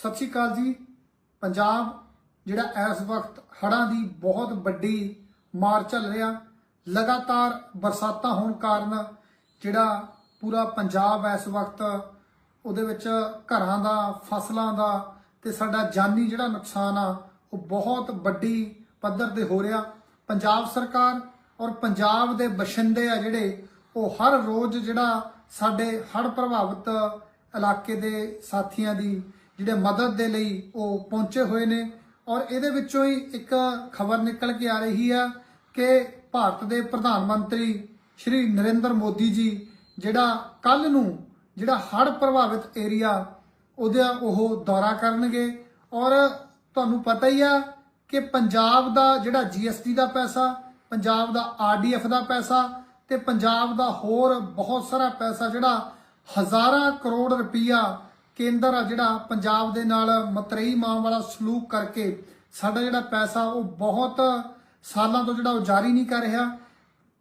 ਸਤਿ ਸ਼੍ਰੀ ਅਕਾਲ ਜੀ। ਪੰਜਾਬ, ਜਿਹੜਾ ਇਸ ਵਕਤ ਹੜ੍ਹਾਂ ਦੀ ਬਹੁਤ ਵੱਡੀ ਮਾਰ ਚੱਲ ਰਿਹਾ, ਲਗਾਤਾਰ ਬਰਸਾਤਾਂ ਹੋਣ ਕਾਰਨ ਜਿਹੜਾ ਪੂਰਾ ਪੰਜਾਬ ਇਸ ਵਕਤ ਉਹਦੇ ਵਿੱਚ ਘਰਾਂ ਦਾ, ਫਸਲਾਂ ਦਾ ਤੇ ਸਾਡਾ ਜਾਨੀ ਜਿਹੜਾ ਨੁਕਸਾਨ ਆ, ਉਹ ਬਹੁਤ ਵੱਡੀ ਪੱਧਰ ਤੇ ਹੋ ਰਿਹਾ। ਪੰਜਾਬ ਸਰਕਾਰ ਔਰ ਪੰਜਾਬ ਦੇ ਬਸ਼ਿੰਦੇ ਆ ਜਿਹੜੇ, ਉਹ ਹਰ ਰੋਜ਼ ਜਿਹੜਾ ਸਾਡੇ ਹੜ੍ਹ ਪ੍ਰਭਾਵਿਤ ਇਲਾਕੇ ਦੇ ਸਾਥੀਆਂ ਦੀ ਜਿਹੜੇ ਮਦਦ ਦੇ ਲਈ ਉਹ ਪਹੁੰਚੇ ਹੋਏ ਨੇ। ਔਰ ਇਹਦੇ ਵਿੱਚੋਂ ਹੀ ਇੱਕ ਖਬਰ ਨਿਕਲ ਕੇ ਆ ਰਹੀ ਆ ਕਿ ਭਾਰਤ ਦੇ ਪ੍ਰਧਾਨ ਮੰਤਰੀ ਸ਼੍ਰੀ ਨਰਿੰਦਰ ਮੋਦੀ ਜੀ, ਜਿਹੜਾ ਕੱਲ ਨੂੰ ਜਿਹੜਾ ਹੜ੍ਹ ਪ੍ਰਭਾਵਿਤ ਏਰੀਆ, ਉਹਦਾ ਉਹ ਦੌਰਾ ਕਰਨਗੇ। ਔਰ ਤੁਹਾਨੂੰ ਪਤਾ ਹੀ ਆ ਕਿ ਪੰਜਾਬ ਦਾ ਜਿਹੜਾ ਜੀਐਸਟੀ ਦਾ ਪੈਸਾ, ਪੰਜਾਬ ਦਾ ਆਰਡੀਐਫ ਦਾ ਪੈਸਾ ਤੇ ਪੰਜਾਬ ਦਾ ਹੋਰ ਬਹੁਤ ਸਾਰਾ ਪੈਸਾ ਜਿਹੜਾ ਹਜ਼ਾਰਾਂ ਕਰੋੜ ਰੁਪਈਆ ਕੇਂਦਰ ਆ ਜਿਹੜਾ ਪੰਜਾਬ ਦੇ ਨਾਲ ਮਤਰੇਈ ਮਾਂ ਵਾਲਾ ਸਲੂਕ ਕਰਕੇ ਸਾਡਾ ਜਿਹੜਾ ਪੈਸਾ ਉਹ ਬਹੁਤ ਸਾਲਾਂ ਤੋਂ ਜਿਹੜਾ ਉਹ ਜਾਰੀ ਨਹੀਂ ਕਰ ਰਿਹਾ।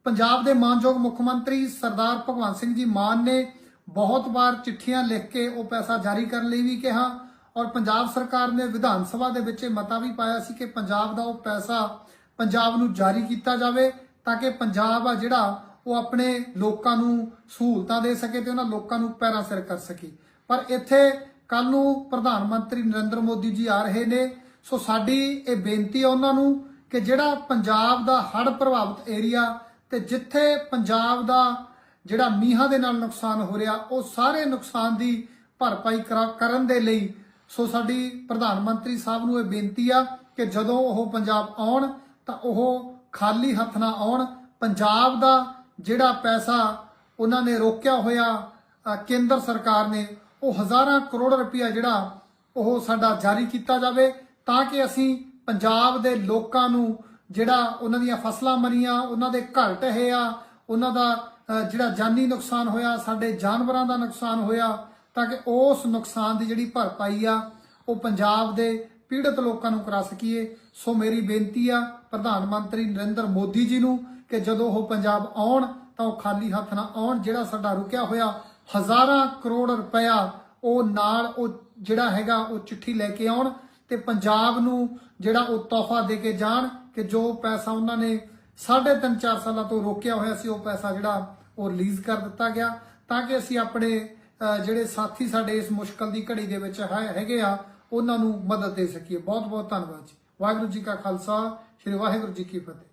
ਪੰਜਾਬ ਦੇ ਮਾਨਯੋਗ ਮੁੱਖ ਮੰਤਰੀ ਸਰਦਾਰ ਭਗਵੰਤ ਸਿੰਘ ਜੀ ਮਾਨ ਨੇ ਬਹੁਤ ਵਾਰ ਚਿੱਠੀਆਂ ਲਿਖ ਕੇ ਉਹ ਪੈਸਾ ਜਾਰੀ ਕਰਨ ਲਈ ਵੀ ਕਿਹਾ ਔਰ ਪੰਜਾਬ ਸਰਕਾਰ ਨੇ ਵਿਧਾਨ ਸਭਾ ਦੇ ਵਿੱਚ ਇਹ ਮਤਾ ਵੀ ਪਾਇਆ ਸੀ ਕਿ ਪੰਜਾਬ ਦਾ ਉਹ ਪੈਸਾ ਪੰਜਾਬ ਨੂੰ ਜਾਰੀ ਕੀਤਾ ਜਾਵੇ ਤਾਂ ਕਿ ਪੰਜਾਬ ਆ ਜਿਹੜਾ ਉਹ ਆਪਣੇ ਲੋਕਾਂ ਨੂੰ ਸਹੂਲਤਾਂ ਦੇ ਸਕੇ ਤੇ ਉਹਨਾਂ ਲੋਕਾਂ ਨੂੰ ਪੈਰਾਂ ਸਿਰ ਕਰ ਸਕੇ। ਪਰ ਇੱਥੇ ਕੱਲ ਨੂੰ ਪ੍ਰਧਾਨ ਮੰਤਰੀ ਨਰਿੰਦਰ ਮੋਦੀ ਜੀ ਆ ਰਹੇ ਨੇ। ਸੋ ਸਾਡੀ ਇਹ ਬੇਨਤੀ ਹੈ ਉਹਨਾਂ ਨੂੰ ਕਿ ਜਿਹੜਾ ਪੰਜਾਬ ਦਾ ਹੜ੍ਹ ਪ੍ਰਭਾਵਿਤ ਏਰੀਆ ਤੇ ਜਿੱਥੇ ਪੰਜਾਬ ਦਾ ਜਿਹੜਾ ਮੀਂਹਾਂ ਦੇ ਨਾਲ ਨੁਕਸਾਨ ਹੋ ਰਿਹਾ, ਉਹ ਸਾਰੇ ਨੁਕਸਾਨ ਦੀ ਭਰਪਾਈ ਕਰਾ- ਕਰਨ ਦੇ ਲਈ ਸੋ ਸਾਡੀ ਪ੍ਰਧਾਨ ਮੰਤਰੀ ਸਾਹਿਬ ਨੂੰ ਇਹ ਬੇਨਤੀ ਆ ਕਿ ਜਦੋਂ ਉਹ ਪੰਜਾਬ ਆਉਣ ਤਾਂ ਉਹ ਖਾਲੀ ਹੱਥ ਨਾ ਆਉਣ। ਪੰਜਾਬ ਦਾ ਜਿਹੜਾ ਪੈਸਾ ਉਹਨਾਂ ਨੇ ਰੋਕਿਆ ਹੋਇਆ ਕੇਂਦਰ ਸਰਕਾਰ ਨੇ ਉਹ ਹਜ਼ਾਰਾਂ ਕਰੋੜ ਰੁਪਇਆ ਜਿਹੜਾ ਉਹ ਸਾਡਾ ਜਾਰੀ ਕੀਤਾ ਜਾਵੇ ਤਾਂ ਕਿ ਅਸੀਂ ਪੰਜਾਬ ਦੇ ਲੋਕਾਂ ਨੂੰ ਜਿਹੜਾ ਉਹਨਾਂ ਦੀਆਂ ਫਸਲਾਂ ਮਰੀਆਂ, ਉਹਨਾਂ ਦੇ ਘਰ ਢਹਿ ਆ, ਉਹਨਾਂ ਦਾ ਜਿਹੜਾ ਜਾਨੀ ਨੁਕਸਾਨ ਹੋਇਆ, ਸਾਡੇ ਜਾਨਵਰਾਂ ਦਾ ਨੁਕਸਾਨ ਹੋਇਆ, ਤਾਂ ਕਿ ਉਸ ਨੁਕਸਾਨ ਦੀ ਜਿਹੜੀ ਭਰਪਾਈ ਆ, ਉਹ ਪੰਜਾਬ ਦੇ ਪੀੜਤ ਲੋਕਾਂ ਨੂੰ ਕਰਾ ਸਕੀਏ। ਸੋ ਮੇਰੀ ਬੇਨਤੀ ਆ ਪ੍ਰਧਾਨ ਮੰਤਰੀ ਨਰਿੰਦਰ ਮੋਦੀ ਜੀ ਨੂੰ ਕਿ ਜਦੋਂ ਉਹ ਪੰਜਾਬ ਆਉਣ ਤਾਂ ਉਹ ਖਾਲੀ ਹੱਥ ਨਾ ਆਉਣ, ਜਿਹੜਾ ਸਾਡਾ ਰੁਕਿਆ ਹੋਇਆ ਹਜ਼ਾਰਾਂ ਕਰੋੜ ਰੁਪਇਆ ਉਹ ਨਾਲ ਉਹ ਜਿਹੜਾ ਹੈਗਾ ਉਹ ਚਿੱਠੀ ਲੈ ਕੇ ਆਉਣ ਤੇ ਪੰਜਾਬ ਨੂੰ ਜਿਹੜਾ ਉਹ ਤੋਹਫਾ ਦੇ ਕੇ ਜਾਣ ਕਿ ਜੋ ਪੈਸਾ ਉਹਨਾਂ ਨੇ ਸਾਢੇ ਤਿੰਨ 4 ਸਾਲਾਂ ਤੋਂ ਰੋਕਿਆ ਹੋਇਆ ਸੀ, ਉਹ ਪੈਸਾ ਜਿਹੜਾ ਉਹ ਰਿਲੀਜ਼ ਕਰ ਦਿੱਤਾ ਗਿਆ ਤਾਂ ਕਿ ਅਸੀਂ ਆਪਣੇ ਜਿਹੜੇ ਸਾਥੀ ਸਾਡੇ ਇਸ ਮੁਸ਼ਕਲ ਦੀ ਘੜੀ ਦੇ ਵਿੱਚ ਹੈ- ਹੈਗੇ ਆ, ਉਹਨਾਂ ਨੂੰ ਮਦਦ ਦੇ ਸਕੀਏ। ਬਹੁਤ ਬਹੁਤ ਧੰਨਵਾਦ ਜੀ। ਵਾਹਿਗੁਰੂ ਜੀ ਕਾ ਖਾਲਸਾ, ਸ੍ਰੀ ਵਾਹਿਗੁਰੂ ਜੀ ਕੀ ਫਤਿਹ।